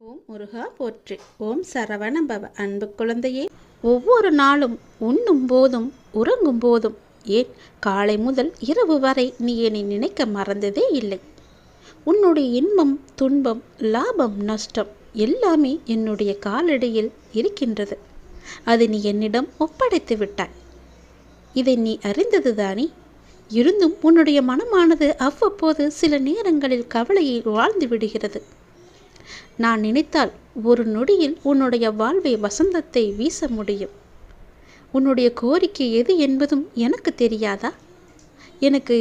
ஓம் முருகா போற்றி. ஓம் சரவண பவ அன்பு குழந்தையே ஒவ்வொரு நாளும் உண்ணும் போதும் உறங்கும் போதும். ஏன்? காலை முதல் இரவு வரை நீ என்னை நினைக்க மறந்ததே இல்லை. உன்னுடைய இன்பம் துன்பம் லாபம் நஷ்டம் எல்லாமே என்னுடைய காலடியில் இருக்கின்றது. அது நீ என்னிடம் ஒப்படைத்து விட்டாய். இதை நீ அறிந்தது தானே? இருந்தும் உன்னுடைய மனமானது அவ்வப்போது சில நேரங்களில் கவலையில் வாழ்ந்து விடுகிறது. நான் நினைத்தால் ஒரு நொடியில் உன்னுடைய வாழ்வை வசந்தத்தை வீச முடியும். உன்னுடைய கோரிக்கை எது என்பதும் எனக்கு தெரியாதா? எனக்கு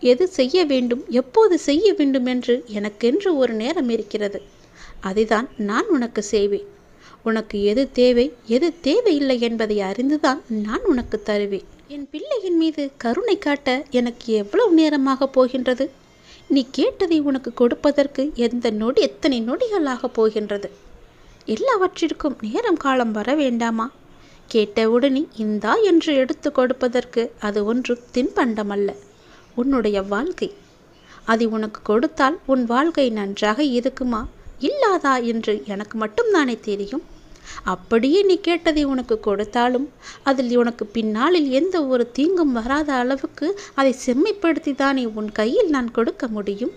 எது செய்ய வேண்டும் எப்போது செய்ய வேண்டும் என்று எனக்கென்று ஒரு நேரம் இருக்கிறது. அதைதான் நான் உனக்கு செய்வேன். உனக்கு எது தேவை எது தேவையில்லை என்பதை அறிந்துதான் நான் உனக்கு தருவேன். என் பிள்ளையின் மீது கருணை காட்ட எனக்கு எவ்வளவு நேரமாக போகின்றது? நீ கேட்டதை உனக்கு கொடுப்பதற்கு எந்த நொடி எத்தனை நொடிகளாக போகின்றது? எல்லாவற்றிற்கும் நேரம் காலம் வர வேண்டாமா? கேட்டவுடனே இந்தா என்று எடுத்து கொடுப்பதற்கு அது ஒன்றும் தின்பண்டமல்ல. உன்னுடைய வாழ்க்கை. அதை உனக்கு கொடுத்தால் உன் வாழ்க்கை நன்றாக இருக்குமா? இல்லாதா என்று எனக்கு மட்டும்தானே தெரியும். அப்படியே நீ கேட்டதை உனக்கு கொடுத்தாலும் அதில் உனக்கு பின்னாளில் எந்த ஒரு தீங்கும் வராத அளவுக்கு அதை செம்மைப்படுத்தி தானே உன் கையில் நான் கொடுக்க முடியும்.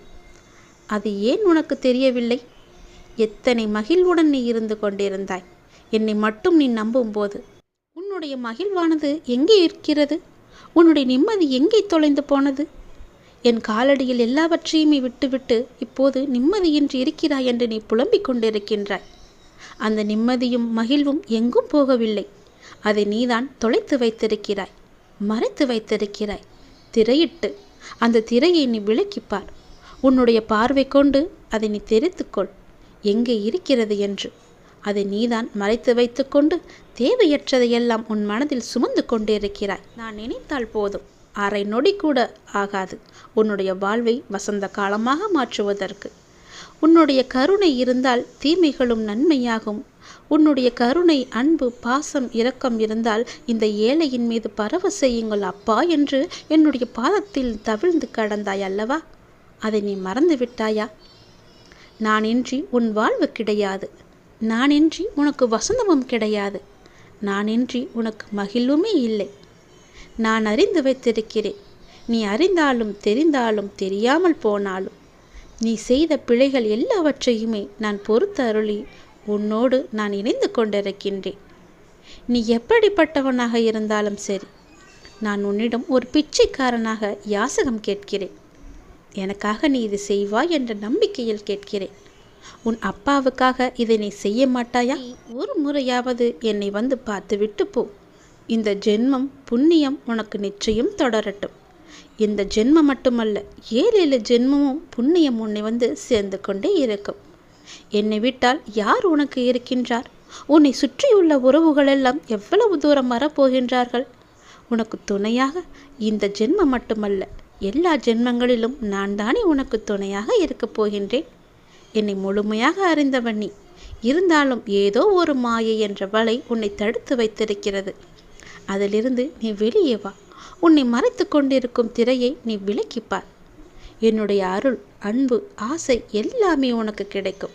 அது ஏன் உனக்கு தெரியவில்லை? எத்தனை மகிழ்வுடன் நீ இருந்து கொண்டிருந்தாய்? என்னை மட்டும் நீ நம்பும்போது. உன்னுடைய மகிழ்வானது எங்கே இருக்கிறது? உன்னுடைய நிம்மதி எங்கே தொலைந்து போனது? என் காலடியில் எல்லாவற்றையுமே விட்டுவிட்டு இப்போது நிம்மதியின்றி இருக்கிறாய் என்று நீ புலம்பிக் கொண்டிருக்கின்றாய். அந்த நிம்மதியும் மகிழ்வும் எங்கும் போகவில்லை. அதை நீதான் தொலைத்து வைத்திருக்கிறாய். மறைத்து வைத்திருக்கிறாய். திரையிட்டு. அந்த திரையை நீ விளக்கிப்பார் உன்னுடைய பார்வை கொண்டு அதை நீ தெரித்துக்கொள் எங்கே இருக்கிறது என்று. அதை நீதான் மறைத்து வைத்துக்கொண்டு தேவையற்றதையெல்லாம் உன் மனதில் சுமந்து கொண்டிருக்கிறாய். நான் நினைத்தால் போதும். அரை நொடி கூட ஆகாது. உன்னுடைய வாழ்வை வசந்த காலமாக மாற்றுவதற்கு. உன்னுடைய கருணை இருந்தால் தீமைகளும் நன்மையாகும். உன்னுடைய கருணை அன்பு பாசம் இரக்கம் இருந்தால் இந்த ஏழையின் மீது பரவ செய்யுங்கள் அப்பா என்று என்னுடைய பாதத்தில் தவிழ்ந்து கடந்தாய் அல்லவா? அதை நீ மறந்து விட்டாயா? நானின்றி உன் வாழ்வு கிடையாது. நானின்றி உனக்கு வசந்தமும் கிடையாது. நானின்றி உனக்கு மகிழ்வுமே இல்லை. நான் அறிந்து வைத்திருக்கிறேன். நீ அறிந்தாலும் தெரிந்தாலும் தெரியாமல் போனாலும் நீ செய்த பிழைகள் எல்லாவற்றையுமே நான் பொறுத்து அருளி உன்னோடு நான் இணைந்து கொண்டிருக்கின்றேன். நீ எப்படிப்பட்டவனாக இருந்தாலும் சரி நான் உன்னிடம் ஒரு பிச்சைக்காரனாக யாசகம் கேட்கிறேன். எனக்காக நீ இது செய்வாய் என்ற நம்பிக்கையில் கேட்கிறேன். உன் அப்பாவுக்காக இதை நீ செய்ய மாட்டாயா? ஒரு முறையாவது என்னை வந்து பார்த்து விட்டு போ. இந்த ஜென்மம் புண்ணியம் உனக்கு நிச்சயம் தொடரட்டும். இந்த ஜென்மம் மட்டுமல்ல ஏழு ஏழு ஜென்மமும் புண்ணியம் உன்னை வந்து சேர்ந்து கொண்டே இருக்கும். என்னை விட்டால் யார் உனக்கு இருக்கின்றார்? உன்னை சுற்றியுள்ள உறவுகள் எல்லாம் எவ்வளவு தூரம் வரப்போகின்றார்கள்? உனக்கு துணையாக இந்த ஜென்மம் மட்டுமல்ல எல்லா ஜென்மங்களிலும் நான் தானே உனக்கு துணையாக இருக்கப் போகின்றேன். என்னை முழுமையாக அறிந்தவன் நீ. இருந்தாலும் ஏதோ ஒரு மாயை என்ற வலை உன்னை தடுத்து வைத்திருக்கிறது. அதிலிருந்து நீ வெளியே வா. உன்னை மறைத்து கொண்டிருக்கும் திரையை நீ விலக்கிப்பார் என்னுடைய அருள் அன்பு ஆசை எல்லாமே உனக்கு கிடைக்கும்.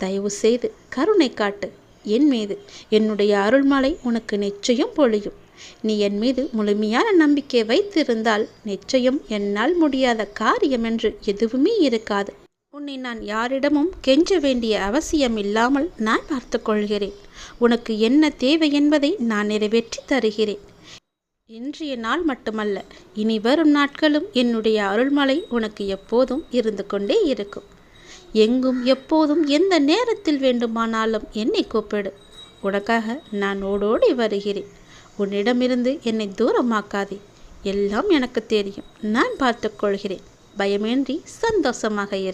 தயவு செய்து கருணை காட்டு. என் மீது என்னுடைய அருள்மலை உனக்கு நிச்சயம் பொழியும். நீ என் மீது முழுமையான நம்பிக்கை வைத்திருந்தால் நிச்சயம் என்னால் முடியாத காரியம் என்று எதுவுமே இருக்காது. உன்னை நான் யாரிடமும் கெஞ்ச வேண்டிய அவசியம் இல்லாமல் நான் பார்த்து கொள்கிறேன். உனக்கு என்ன தேவை என்பதை நான் நிறைவேற்றி தருகிறேன். இன்றைய நாள் மட்டுமல்ல இனி வரும் நாட்களும் என்னுடைய அருள்மலை உனக்கு எப்போதும் இருந்து கொண்டே இருக்கும். எங்கும் எப்போதும் எந்த நேரத்தில் வேண்டுமானாலும் என்னை கூப்பிடு. உனக்காக நான் ஓடோடி வருகிறேன். உன்னிடமிருந்து என்னை தூரமாக்காதே. எல்லாம் எனக்கு தெரியும். நான் பார்த்துக்கொள்கிறேன் பயமின்றி சந்தோஷமாக இரு.